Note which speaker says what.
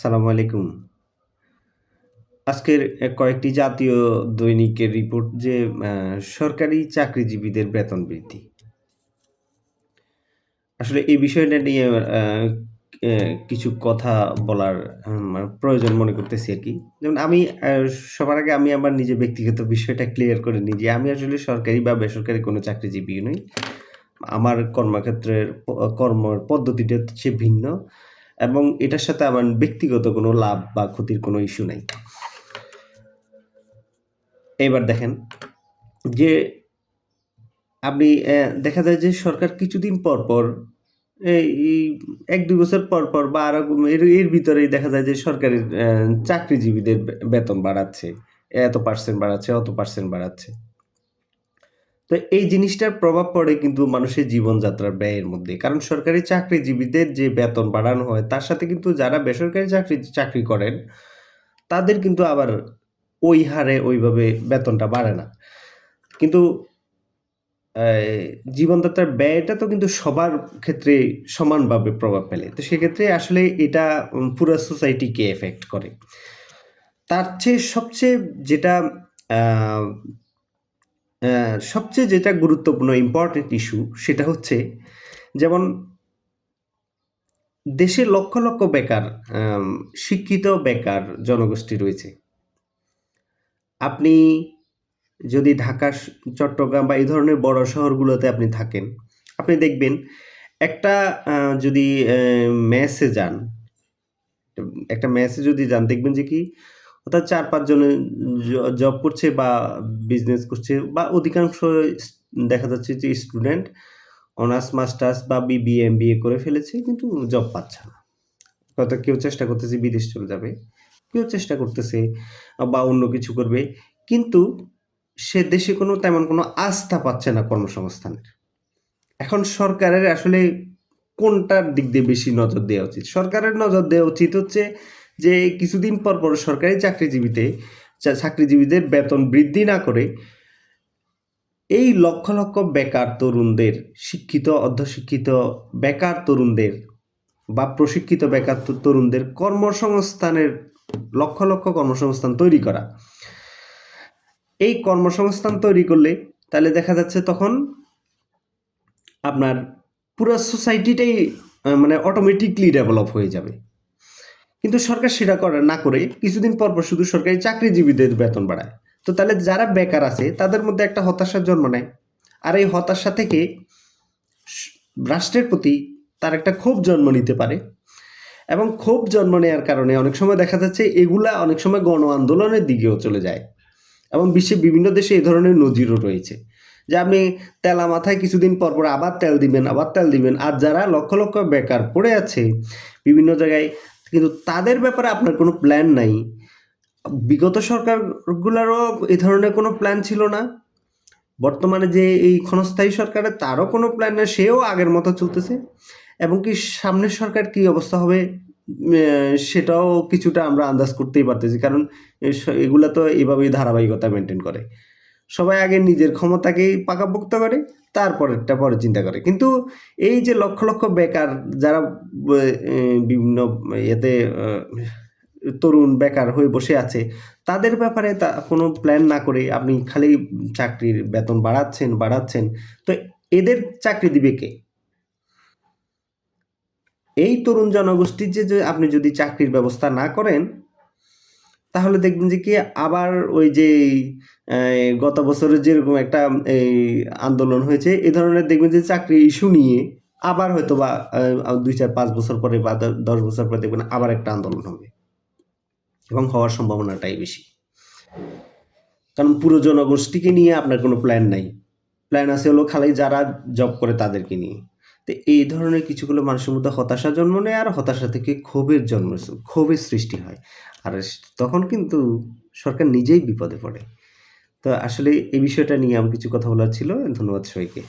Speaker 1: আসসালামু আলাইকুম। আজকের কয়েকটি জাতীয় দৈনিকের রিপোর্ট যে সরকারি চাকরিজীবীদের বেতন বৃদ্ধি। আসলে এই বিষয়টা নিয়ে কিছু কথা বলার প্রয়োজন মনে করতেছি আর কি যেমন আমি সবার আগে আমি আমার নিজের ব্যক্তিগত বিষয়টা ক্লিয়ার করে নিই যে, আমি আসলে সরকারি বা বেসরকারি কোনো চাকরিজীবী নই। আমার কর্মক্ষেত্রের, প কর্মের পদ্ধতিটা হচ্ছে ভিন্ন এবং এটার সাথে আমার ব্যক্তিগত কোনো লাভ বা ক্ষতির কোনো ইস্যু নাই। এবার দেখেন যে আপনি দেখা যায় যে সরকার কিছুদিন পর, পর এই ১-২ বছর পর, পর বা আরও এর এর ভিতরেই দেখা যায় যে সরকারের চাকরিজীবীদের বেতন বাড়াচ্ছে। এত পার্সেন্ট বাড়াচ্ছে, অত পার্সেন্ট বাড়াচ্ছে। তো এই জিনিসটার প্রভাব পড়ে কিন্তু মানুষের জীবনযাত্রার ব্যয়ের মধ্যে। কারণ সরকারি চাকরিজীবীদের যে বেতন বাড়ানো হয়, তার সাথে কিন্তু যারা বেসরকারি চাকরি চাকরি করেন, তাদের কিন্তু আবার ওই হারে ওইভাবে বেতনটা বাড়ে না। কিন্তু জীবনযাত্রার ব্যয়টা তো কিন্তু সবার ক্ষেত্রে সমানভাবে প্রভাব ফেলে। তো সেক্ষেত্রে আসলে এটা পুরা সোসাইটিকে এফেক্ট করে। তার চেয়ে সবচেয়ে যেটা সবচেয়ে যেটা গুরুত্বপূর্ণ ইম্পোর্টেন্ট ইস্যু সেটা হচ্ছে যেমন দেশে লক্ষ, লক্ষ বেকার শিক্ষিত বেকার জনগোষ্ঠী রয়েছে। আপনি যদি ঢাকা, চট্টগ্রাম বা এই ধরনের বড় শহরগুলোতে আপনি থাকেন, আপনি দেখবেন একটা যদি মেসে যান, একটা মেসে যদি যান দেখবেন যে কি অর্থাৎ ৪-৫ জনে জব করছে বা বিজনেস করছে বা অধিকাংশ দেখা যাচ্ছে যে স্টুডেন্ট অনার্স, মাস্টার্স বা বিবিএ, এমবিএ করে ফেলেছে কিন্তু জব পাচ্ছে না। হয়তো কেউ চেষ্টা করতেছে বিদেশ চলে যাবে, কেউ চেষ্টা করতেছে বা অন্য কিছু করবে। কিন্তু সে দেশে কোনো তেমন কোনো আস্থা পাচ্ছে না কর্মসংস্থানের। এখন সরকারের আসলে কোনটার দিক দিয়ে বেশি নজর দেওয়া উচিত? সরকারের নজর দেওয়া উচিত হচ্ছে যে কিছুদিন পর, পর সরকারি চাকরিজীবীতে চাকরিজীবীদের বেতন বৃদ্ধি না করে এই লক্ষ, লক্ষ বেকার তরুণদের শিক্ষিত, অর্ধশিক্ষিত বেকার তরুণদের বা প্রশিক্ষিত বেকার তরুণদের কর্মসংস্থানের লক্ষ, লক্ষ কর্মসংস্থান তৈরি করা। এই কর্মসংস্থান তৈরি করলে তাহলে দেখা যাচ্ছে তখন আপনার পুরা সোসাইটিটাই মানে অটোমেটিকলি ডেভেলপ হয়ে যাবে। কিন্তু সরকার সেটা করে না করে কিছুদিন পর, পর শুধু সরকারি চাকরিজীবীদের বেতন বাড়ায়। তো তাহলে যারা বেকার আছে তাদের মধ্যে একটা হতাশার জন্ম নেয়। আর এই হতাশা থেকে রাষ্ট্রের প্রতি তার একটা ক্ষোভ জন্ম নিতে পারে এবং ক্ষোভ জন্ম নেয়ার কারণে অনেক সময় দেখা যাচ্ছে এগুলা অনেক সময় গণ আন্দোলনের দিকেও চলে যায়। এবং বিশ্বের বিভিন্ন দেশে এই ধরনের নজিরও রয়েছে। যে আপনি তেলা মাথায় কিছুদিন পর, পর আবার তেল দিবেন, আবার তেল দিবেন। আর যারা লক্ষ, লক্ষ বেকার পড়ে আছে বিভিন্ন জায়গায় কিন্তু তাদের ব্যাপারে আপনার কোনো প্ল্যান নাই। বিগত সরকারগুলারও এ ধরনের কোনো প্ল্যান ছিল না। বর্তমানে যে এই ক্ষণস্থায়ী সরকারের তারও কোনো প্ল্যান নাই। সেও আগের মতো চলতেছে। এবং কি সামনের সরকার কি অবস্থা হবে সেটাও কিছুটা আমরা আন্দাজ করতেই পারতেছি। কারণ এগুলা তো এভাবেই ধারাবাহিকতা মেনটেন করে। সবাই আগে নিজের ক্ষমতাকেই পাকাপোক্ত করে, তারপরেরটা পরে চিন্তা করে। কিন্তু এই যে লক্ষ, লক্ষ বেকার যারা বিভিন্ন আ তরুণ বেকার হয়ে বসে আছে, তাদের ব্যাপারে তা কোনো প্ল্যান না করে আপনি খালি চাকরির বেতন বাড়াচ্ছেন, বাড়াচ্ছেন। তো এদের চাকরি দিবে কে? এই তরুণ জনগোষ্ঠীর যে আপনি যদি চাকরির ব্যবস্থা না করেন, তাহলে দেখবেন যে কি আবার ওই যে গত বছরের যেরকম একটা এই আন্দোলন হয়েছে, এ ধরনের দেখবেন যে চাকরি ইস্যু নিয়ে আবার হয়তো বা দুই চার পাঁচ বছর পরে বা দশ বছর পরে দেখবেন আবার একটা আন্দোলন হবে। এবং হওয়ার সম্ভাবনাটাই বেশি। কারণ পুরো জনগোষ্ঠীকে নিয়ে আপনার কোনো প্ল্যান নাই। প্ল্যান আছে হলো খালি যারা জব করে তাদেরকে নিয়ে। তো এই ধরনের কিছুগুলো মানুষের মধ্যে হতাশা জন্ম নেয় আর হতাশা থেকে ক্ষোভের জন্ম, ক্ষোভের সৃষ্টি হয়। আর তখন কিন্তু সরকার নিজেই বিপদে পড়ে। তো আসলে এই বিষয়টা নিয়ে আমার কিছু কথা বলার ছিল। ধন্যবাদ সবাইকে।